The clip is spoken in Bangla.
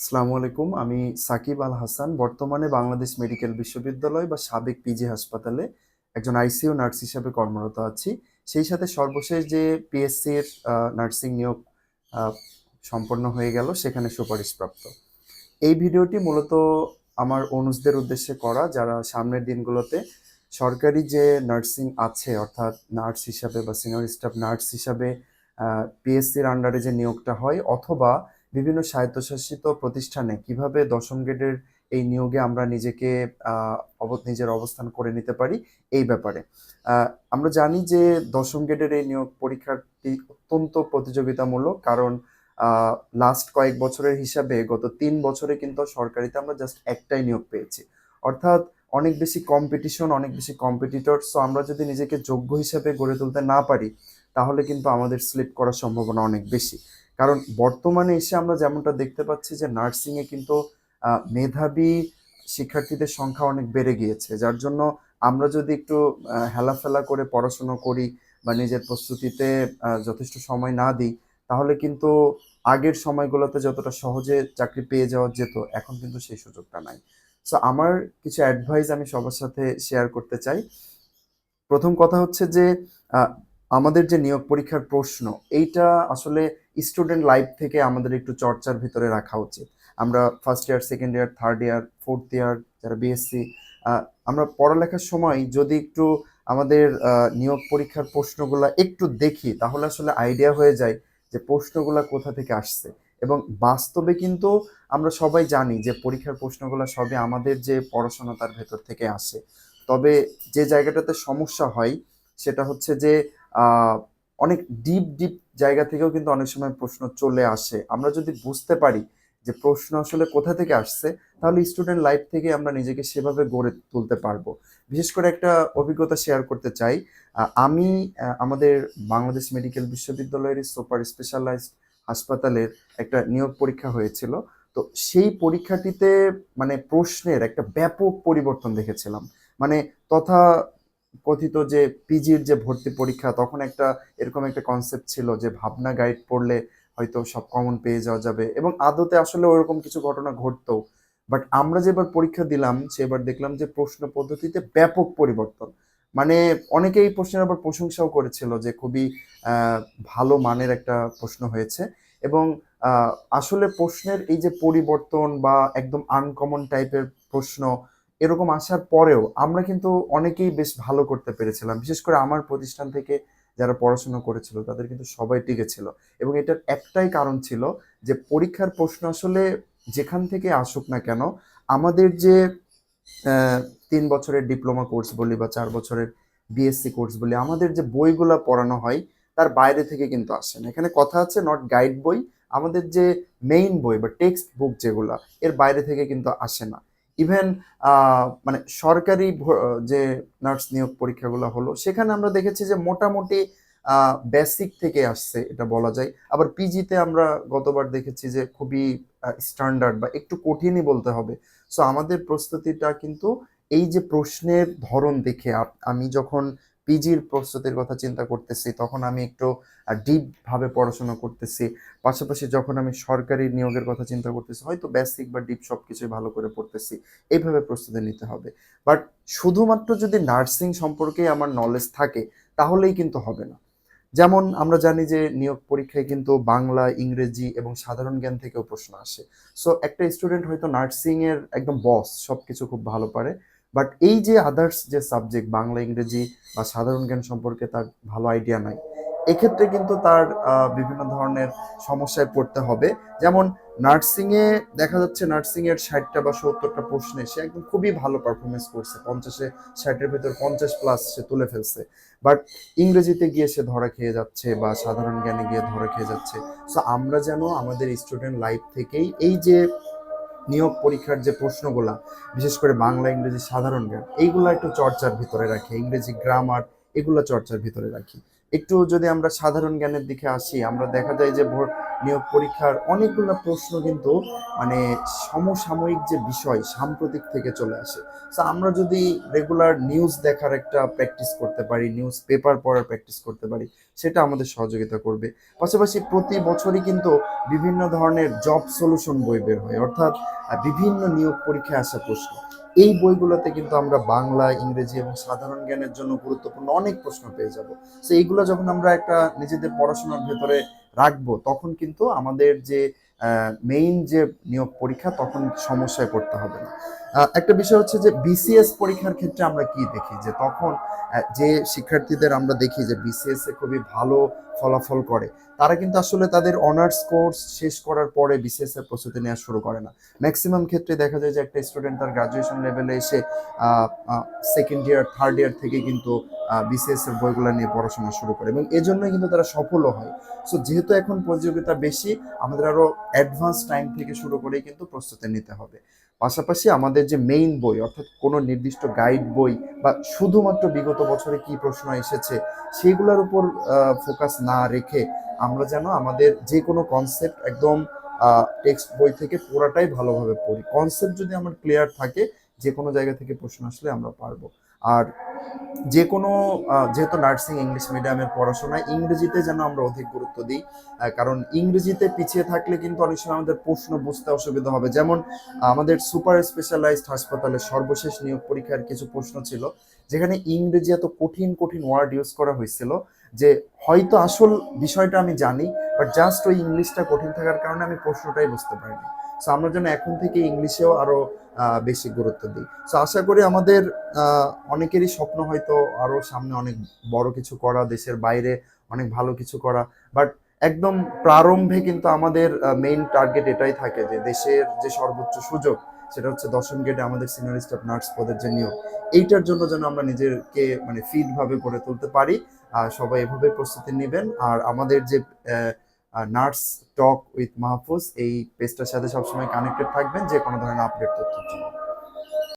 আসসালামু আলাইকুম। আমি সাকিব আল হাসান, বর্তমানে বাংলাদেশ মেডিকেল বিশ্ববিদ্যালয় বা সাবেক পিজি হাসপাতালে একজন আইসিইউ নার্স হিসেবে কর্মরত আছি। সেই সাথে সর্বশেষ যে পিএসসির নার্সিং নিয়োগ সম্পন্ন হয়ে গেল, সেখানে সুপারিশপ্রাপ্ত। এই ভিডিওটি মূলত আমার অনুজদের উদ্দেশ্যে করা, যারা সামনের দিনগুলোতে সরকারি যে নার্সিং আছে, অর্থাৎ নার্স হিসাবে বা সিনিয়র স্টাফ নার্স হিসাবে পিএসসির আন্ডারে যে নিয়োগটা হয়, অথবা বিভিন্ন স্বায়ত্তশাসিত প্রতিষ্ঠানে কীভাবে দশম গ্রেডের এই নিয়োগে আমরা নিজেকে নিজের অবস্থান করে নিতে পারি এই ব্যাপারে। আমরা জানি যে দশম গ্রেডের এই নিয়োগ পরীক্ষাটি অত্যন্ত প্রতিযোগিতামূলক কারণ লাস্ট কয়েক বছরের হিসাবে গত তিন বছরে কিন্তু সরকারিতে আমরা জাস্ট একটাই নিয়োগ পেয়েছি। অর্থাৎ অনেক বেশি কম্পিটিশন অনেক বেশি কম্পিটিটর সো আমরা যদি নিজেকে যোগ্য হিসাবে গড়ে তুলতে না পারি, তাহলে কিন্তু আমাদের স্লিপ করার সম্ভাবনা অনেক বেশি। কারণ বর্তমানে এসে আমরা যেমনটা দেখতে পাচ্ছি যে নার্সিংয়ে কিন্তু মেধাবী শিক্ষার্থীদের সংখ্যা অনেক বেড়ে গিয়েছে। যার জন্য আমরা যদি একটু হেলাফেলা করে পড়াশুনো করি বা নিজের প্রস্তুতিতে যথেষ্ট সময় না দিই, তাহলে কিন্তু আগের সময়গুলোতে যতটা সহজে চাকরি পেয়ে যাওয়া যেত, এখন কিন্তু সেই সুযোগটা নাই। সো আমার কিছু অ্যাডভাইস আমি সবার সাথে শেয়ার করতে চাই। প্রথম কথা হচ্ছে যে আমাদের যে নিয়োগ পরীক্ষার প্রশ্ন, এইটা আসলে স্টুডেন্ট লাইফ থেকে আমাদের একটু চর্চার ভিতরে রাখা উচিত। আমরা first year second year third year fourth year যারা বিএসসি আমরা পড়ালেখার সময় যদি একটু আমাদের নিয়োগ পরীক্ষার প্রশ্নগুলো একটু দেখি, তাহলে আসলে আইডিয়া হয়ে যায় যে প্রশ্নগুলো কোথা থেকে আসছে। এবং বাস্তবে কিন্তু আমরা সবাই জানি যে পরীক্ষার প্রশ্নগুলো সবই আমাদের যে পড়াশোনা তার ভেতর থেকে আসে। তবে যে জায়গাটাতে সমস্যা হয়, সেটা হচ্ছে যে অনেক ডিপ ডিপ জায়গা থেকেও কিন্তু অনেক সময় প্রশ্ন চলে আসে। আমরা যদি বুঝতে পারি যে প্রশ্ন আসলে কোথা থেকে আসছে, তাহলে স্টুডেন্ট লাইফ থেকে আমরা নিজেকে সেভাবে গড়ে তুলতে পারব। বিশেষ করে একটা অভিজ্ঞতা শেয়ার করতে চাই। আমি আমাদের বাংলাদেশ মেডিকেল বিশ্ববিদ্যালয়ের সুপার স্পেশালাইজড হাসপাতালের একটা নিয়োগ পরীক্ষা হয়েছিল। তো সেই পরীক্ষাটিতে মানে প্রশ্নের একটা ব্যাপক পরিবর্তন দেখেছিলাম। মানে তথা কথিত যে পিজির যে ভর্তি পরীক্ষা, তখন একটা এরকম একটা কনসেপ্ট ছিল যে ভাবনা গাইড পড়লে হয়তো সব কমন পেয়ে যাওয়া যাবে এবং আদতে আসলে ওরকম কিছু ঘটনা ঘটতো। বাট আমরা যেবার পরীক্ষা দিলাম, সেবার দেখলাম যে প্রশ্ন পদ্ধতিতে ব্যাপক পরিবর্তন। মানে অনেকেই প্রশ্নের আবার প্রশংসাও করেছিল যে খুবই ভালো মানের একটা প্রশ্ন হয়েছে এবং আসলে প্রশ্নের এই যে পরিবর্তন বা একদম আনকমন টাইপের প্রশ্ন এরকম আসার পরেও আমরা কিন্তু অনেকেই বেশ ভালো করতে পেরেছিলাম। বিশেষ করে আমার প্রতিষ্ঠান থেকে যারা পড়াশোনা করেছিল, তাদের কিন্তু সবাই টিকেছিল এবং এটার একটাই কারণ ছিল যে পরীক্ষার প্রশ্ন আসলে যেখান থেকে আসুক না কেন, আমাদের যে তিন বছরের ডিপ্লোমা কোর্স বলি বা চার বছরের বিএসসি কোর্স বলি, আমাদের যে বইগুলো পড়ানো হয়, তার বাইরে থেকে কিন্তু আসে না। এখানে কথা আছে নট গাইড বই, আমাদের যে মেইন বই বা টেক্সট বুক যেগুলো, এর বাইরে থেকে কিন্তু আসে না। ইভেন মানে সরকারি যে নার্স নিয়োগ পরীক্ষাগুলো হলো, সেখানে আমরা দেখেছি যে মোটামুটি বেসিক থেকে আসছে এটা বলা যায়। আবার পিজিতে আমরা গতবার দেখেছি যে খুবই স্ট্যান্ডার্ড বা একটু কঠিনই বলতে হবে। সো আমাদের প্রস্তুতিটা কিন্তু এই যে প্রশ্নের ধরন দেখে আমি যখন পিজির প্রস্তুতির কথা চিন্তা করতেছি, তখন আমি একটু ডিপ ভাবে পড়াশোনা করতেছি। পাশাপাশি যখন আমি সরকারি নিয়োগের কথা চিন্তা করতেছি, হয়তো বেসিক বা ডিপ সব কিছুই ভালো করে পড়তেছি, এইভাবে প্রস্তুতি নিতে হবে। বাট শুধুমাত্র যদি নার্সিং সম্পর্কে আমার নলেজ থাকে, তাহলেই কিন্তু হবে না। যেমন আমরা জানি যে নিয়োগ পরীক্ষায় কিন্তু বাংলা, ইংরেজি এবং সাধারণ জ্ঞান থেকেও প্রশ্ন আসে। সো একটা স্টুডেন্ট হয়তো নার্সিং এর একদম বস সবকিছু খুব ভালো পারে। বাট এই যে আদার্স যে সাবজেক্ট বাংলা, ইংরেজি বা সাধারণ জ্ঞান সম্পর্কে তার ভালো আইডিয়া নাই, এক্ষেত্রে কিন্তু তার বিভিন্ন ধরনের সমস্যায় পড়তে হবে। যেমন নার্সিংয়ে দেখা যাচ্ছে নার্সিংয়ের ষাটটা বা সত্তরটা প্রশ্নে সে একদম খুবই ভালো পারফরমেন্স করছে। পঞ্চাশে ষাটের ভেতর পঞ্চাশ প্লাস সে তুলে ফেলছে। বাট ইংরেজিতে গিয়ে সে ধরা খেয়ে যাচ্ছে বা সাধারণ জ্ঞানে গিয়ে ধরা খেয়ে যাচ্ছে। সো আমরা যেন আমাদের স্টুডেন্ট লাইফ থেকেই এই যে নিয়োগ পরীক্ষার যে প্রশ্নগুলা, বিশেষ করে বাংলা, ইংরেজি সাধারণ জ্ঞান, এইগুলো একটু চর্চার ভিতরে রাখি, ইংরেজি গ্রামার এগুলো চর্চার ভিতরে রাখি। একটু যদি আমরা সাধারণ জ্ঞানের দিকে আসি, আমরা দেখা যায় যে নিয়োগ পরীক্ষার অনেকগুলো প্রশ্ন কিন্তু মানে সমসাময়িক যে বিষয়, সাম্প্রতিক থেকে চলে আসে। তো আমরা যদি রেগুলার নিউজ দেখার একটা প্র্যাকটিস করতে পারি নিউজ পেপার পড়ার প্র্যাকটিস করতে পারি, সেটা আমাদের সহযোগিতা করবে। পাশাপাশি প্রতি বছরই কিন্তু বিভিন্ন ধরনের জব সলিউশন বই বের হয়, অর্থাৎ বিভিন্ন নিয়োগ পরীক্ষায় আসা প্রশ্ন। এই বইগুলোতে কিন্তু আমরা বাংলা, ইংরেজি এবং সাধারণ জ্ঞানের জন্য গুরুত্বপূর্ণ অনেক প্রশ্ন পেয়ে যাব। তো এইগুলো যখন আমরা একটা নিজেদের পড়াশোনার ভেতরে রাখব তখন কিন্তু আমাদের যে মেইন যে নিয়োগ পরীক্ষা তখন সমস্যায় পড়তে হবে না। একটা বিষয় হচ্ছে যে বিসিএস পরীক্ষার ক্ষেত্রে আমরা কি দেখি? যে তখন যে শিক্ষার্থীদের আমরা দেখি যে বিসিএস এ খুবই ভালো ফলাফল করে, তারা কিন্তু আসলে তাদের অনার্স কোর্স শেষ করার পরে বিসিএস এর প্রস্তুতি নেওয়া শুরু করে না। ম্যাক্সিমাম ক্ষেত্রে দেখা যায় যে একটা স্টুডেন্ট তার গ্রাজুয়েশন লেভেলে এসে সেকেন্ড ইয়ার থার্ড ইয়ার থেকে কিন্তু বিসিএস এর বইগুলো নিয়ে পড়াশোনা শুরু করে এবং এজন্যই কিন্তু তারা সফলও হয়। সো যেহেতু এখন প্রতিযোগিতা বেশি, আমাদের আরও অ্যাডভান্স টাইম থেকে শুরু করেই কিন্তু প্রস্তুতি নিতে হবে। পাশাপাশি আমাদের যে মেইন বই, অর্থাৎ কোনো নির্দিষ্ট গাইড বই বা শুধুমাত্র বিগত বছরে কি প্রশ্ন এসেছে, সেগুলোর উপর ফোকাস না রেখে আমরা যেন আমাদের যে কোনো কনসেপ্ট একদম টেক্সট বই থেকে পুরাটাই ভালোভাবে পড়ি। কনসেপ্ট যদি আমার ক্লিয়ার থাকে, যে কোনো জায়গা থেকে প্রশ্ন আসলে আমরা পারব। আর যে কোনো যেহেতু নার্সিং ইংলিশ মিডিয়ামের পড়াশোনায় ইংরেজিতে যেন আমরা অধিক গুরুত্ব দিই কারণ ইংরেজিতে পিছিয়ে থাকলে কিন্তু অনেক সময় আমাদের প্রশ্ন বুঝতে অসুবিধা হবে। যেমন, আমাদের সুপার স্পেশালাইজড হাসপাতালে সর্বশেষ নিয়োগ পরীক্ষার কিছু প্রশ্ন ছিল, যেখানে ইংরেজি এত কঠিন কঠিন ওয়ার্ড ইউজ করা হয়েছিল যে হয়তো আসল বিষয়টা আমি জানি, বাট জাস্ট ওই ইংলিশটা কঠিন থাকার কারণে আমি প্রশ্নটাই বুঝতে পারিনি। সো আমরা যেন এখন থেকে ইংলিশেও আরও বেশি গুরুত্ব দিই। সো আশা করি আমাদের অনেকেরই স্বপ্ন হয়তো আরও সামনে অনেক বড় কিছু করা, দেশের বাইরে অনেক ভালো কিছু করা। বাট একদম প্রারম্ভে কিন্তু আমাদের মেইন টার্গেট এটাই থাকে যে দেশের যে সর্বোচ্চ সুযোগ, সেটা হচ্ছে দশম গেটে আমাদের সিনিয়র স্টাফ নার্স পদের যে নিয়োগ। এইটার জন্য যেন আমরা নিজেকে মানে ফিট ভাবে করে তুলতে পারি। আর সবাই এভাবে প্রস্তুতি নেবেন। আর আমাদের যে নার্স টক উইথ মাহফুজ, এই পেজটার সাথে সবসময় কানেক্টেড থাকবেন যে কোনো ধরনের আপডেট তথ্যের জন্য।